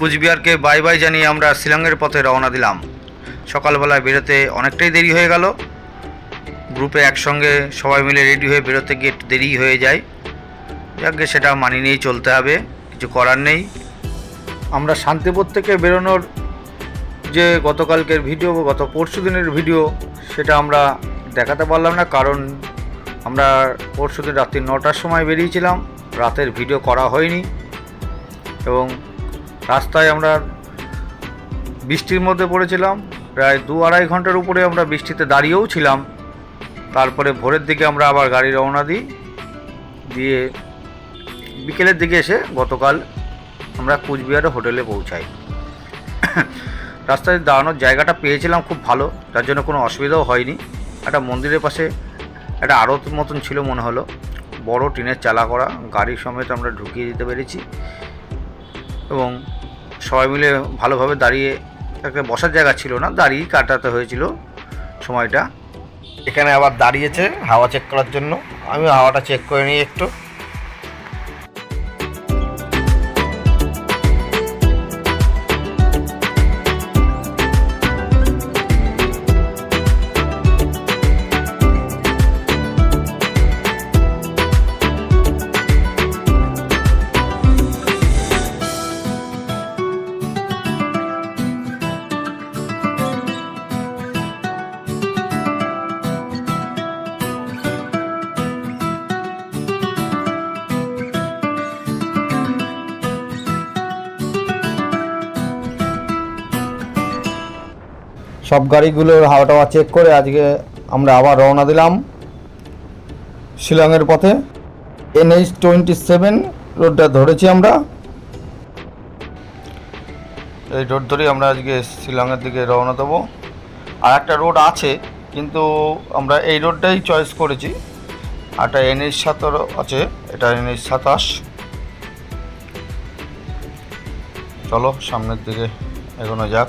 কুচবিহারকে bye bye জানিয়ে আমরা শিলংয়ের পথে রওনা দিলাম। সকালবেলায় বেরোতে অনেকটাই দেরি হয়ে গেল। গ্রুপে একসঙ্গে সবাই মিলে রেডি হয়ে বেরোতে গিয়ে একটু দেরি হয়ে যায়। যাকে সেটা মানিয়ে নিয়েই চলতে হবে, কিছু করার নেই। আমরা শান্তিপুর থেকে বেরোনোর যে গতকালকের ভিডিও গত পরশু দিনের ভিডিও, সেটা আমরা দেখাতে পারলাম না, কারণ আমরা পরশু দিন রাত্রি নটার সময় বেরিয়েছিলাম। রাতের ভিডিও করা হয়নি। এবং রাস্তায় আমরা বৃষ্টির মধ্যে পড়েছিলাম। প্রায় দু আড়াই ঘণ্টার উপরে আমরা বৃষ্টিতে দাঁড়িয়েও ছিলাম। তারপরে ভোরের দিকে আমরা আবার গাড়ি রওনা দিই। দিয়ে বিকেলের দিকে এসে গতকাল আমরা কুচবিহারে হোটেলে পৌঁছাই। রাস্তায় দাঁড়ানোর জায়গাটা পেয়েছিলাম খুব ভালো। যার জন্য কোনো অসুবিধাও হয়নি। একটা মন্দিরের পাশে একটা আড়ত মতন ছিল মনে হলো। বড় টিনের চালা করা, গাড়ি সমেত আমরা ঢুকিয়ে দিতে পেরেছি। এবং সবাই মিলে ভালোভাবে দাঁড়িয়ে একটা বসার জায়গা ছিল না, দাঁড়িয়ে কাটাতে হয়েছিল সময়টা। এখানে আবার দাঁড়িয়েছে, হাওয়া চেক করার জন্য। আমি হাওয়াটা চেক করে নিই একটু। সব গাড়িগুলোর হাওয়া টাওয়া চেক করে আজকে আমরা আবার রওনা দিলাম শিলংয়ের পথে। এনএইচ টোয়েন্টি সেভেন রোডটা ধরেছি আমরা। এই রোড ধরেই আমরা আজকে শিলংয়ের দিকে রওনা দেবো। আর একটা রোড আছে, কিন্তু আমরা এই রোডটাই চয়েস করেছি। আর একটা এনএইচ সাতারো আছে, এটা এনএইচ সাতাশ। চলো সামনের দিকে এগোনো যাক।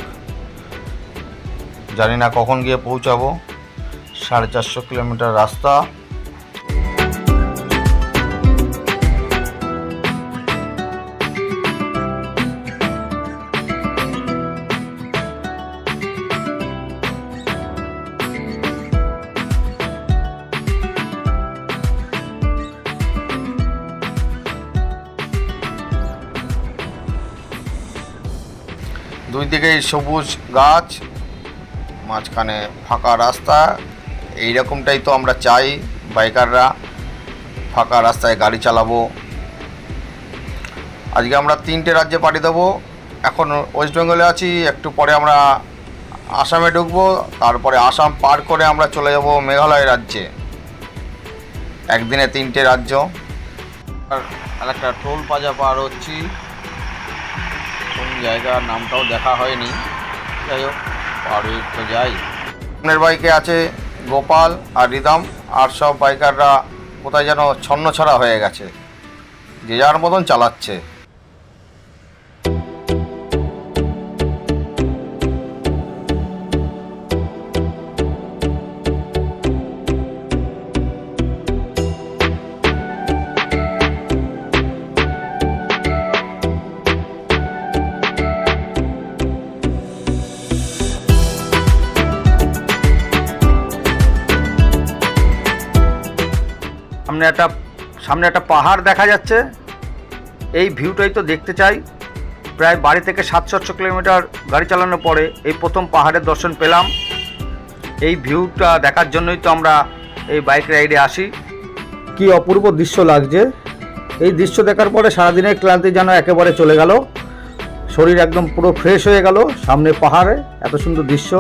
জানি না কখন গিয়ে পৌঁছাবো। সাড়ে চারশো কিলোমিটার রাস্তা। দুই দিকেই সবুজ গাছ। মাঝখানে ফাঁকা রাস্তা। এই রকমটাই তো আমরা চাই বাইকাররা। ফাঁকা রাস্তায় গাড়ি চালাবো। আজকে আমরা তিনটে রাজ্যে পাড়ি দেবো। এখন ওয়েস্ট বেঙ্গলে আছি, একটু পরে আমরা আসামে ঢুকবো, তারপরে আসাম পার করে আমরা চলে যাব মেঘালয় রাজ্যে। একদিনে তিনটে রাজ্য। আর একটা টোল প্লাজা পার হচ্ছি। কোন জায়গার নামটাও দেখা হয়নি। যাই হোক। পার তো যাই। সামনের বাইকে আছে গোপাল আর রিদম, আর সব বাইকাররা কোথায় যেন ছন্ন ছড়া হয়ে গেছে। যে যার মতন চালাচ্ছে। সামনে একটা সামনে একটা পাহাড় দেখা যাচ্ছে। এই ভিউটাই তো দেখতে চাই। প্রায় বাড়ি থেকে সাতশো কিলোমিটার গাড়ি চালানোর পরে এই প্রথম পাহাড়ের দর্শন পেলাম। এই ভিউটা দেখার জন্যই তো আমরা এই বাইক রাইডে আসি। কি অপূর্ব দৃশ্য লাগছে। এই দৃশ্য দেখার পরে সারাদিনের ক্লান্তি যেন একেবারে চলে গেল। শরীর একদম পুরো ফ্রেশ হয়ে গেল সামনে পাহাড়ে, এত সুন্দর দৃশ্য।